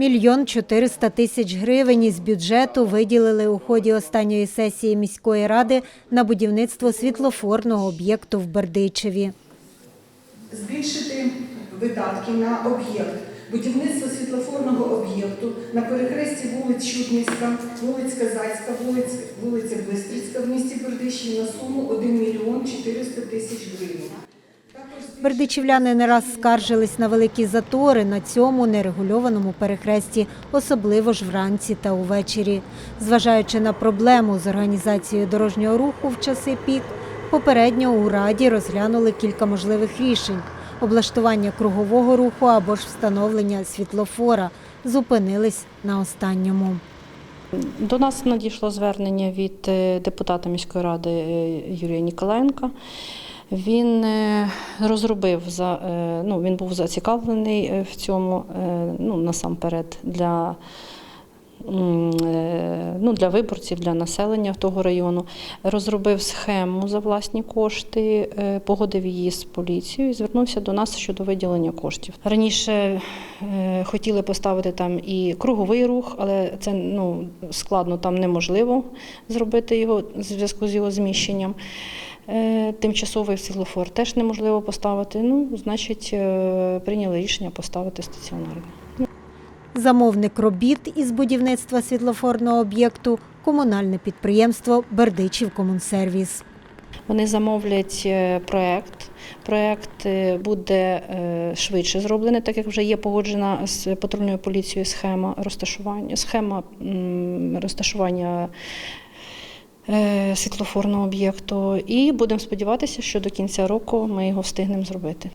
Мільйон 400 тисяч гривень із бюджету виділили у ході останньої сесії міської ради на будівництво світлофорного об'єкту в Бердичеві. збільшити видатки на об'єкт будівництво світлофорного об'єкту на перехресті вулиць Чудницька, вулиць Казацька, вулиць, вулиця Бистрицька в місті Бердичеві на суму 1 мільйон 400 тисяч гривень. Бердичівляни не раз скаржились на великі затори на цьому нерегульованому перехресті, особливо ж вранці та увечері. Зважаючи на проблему з організацією дорожнього руху в часи пік, попередньо у Раді розглянули кілька можливих рішень – облаштування кругового руху або ж встановлення світлофора. Зупинились на останньому. До нас надійшло звернення від е, депутата міської ради е, Юрія Ніколаєнка. Він е, розробив за е, ну він був зацікавлений е, в цьому ну насамперед для. Ну, для виборців, для населення того району, розробив схему за власні кошти, погодив її з поліцією і звернувся до нас щодо виділення коштів. Раніше хотіли поставити там і круговий рух, але це ну, складно, там неможливо зробити його в зв'язку з його зміщенням. Е, Тимчасовий світлофор теж неможливо поставити. Ну, значить, е, прийняли рішення поставити стаціонарний. Замовник робіт із будівництва світлофорного об'єкту – комунальне підприємство «Бердичів Комунсервіс». Вони замовлять е, проект. Проект е, буде швидше зроблений, так як вже є погоджена з патрульною поліцією схема розташування, схема розташування світлофорного об'єкту. І будемо сподіватися, що до кінця року ми його встигнемо зробити.